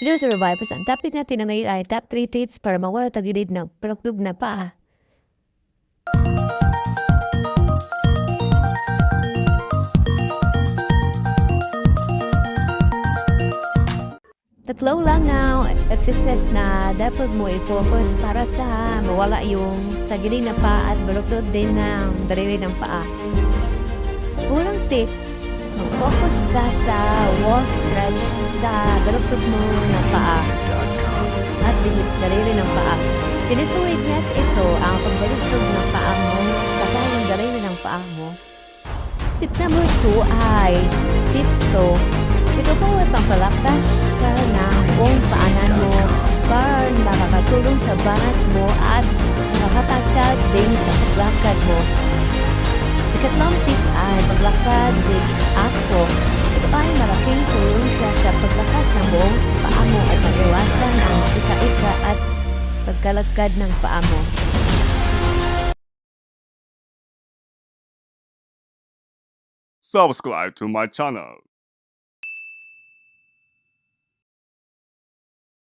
Hello sa Revivers. Ang topic natin na ngayon ay top 3 tips para mawala tagilid ng produktub na paa. Tatlo lang na exercise na dapat mo i-focus para sa mawala yung tagilid na paa at produktub din ng daliri ng paa. Unang tip, focus ka sa wall stretch sa dalugtog mo ng paa at daliri ng paa. Tinutuwid niya ito ang pagdalugtog ng paa mo saka yung daliri ng paa mo. Tip number 2 ay tip to. Ito po ay pampalakas siya ng buong paanan mo para makakatulong sa balance mo at makakatagtag din sa paglakad mo. Ikatlong tip ay paglakad with ako. Pagkalagkad ng paa mo. Subscribe to my channel.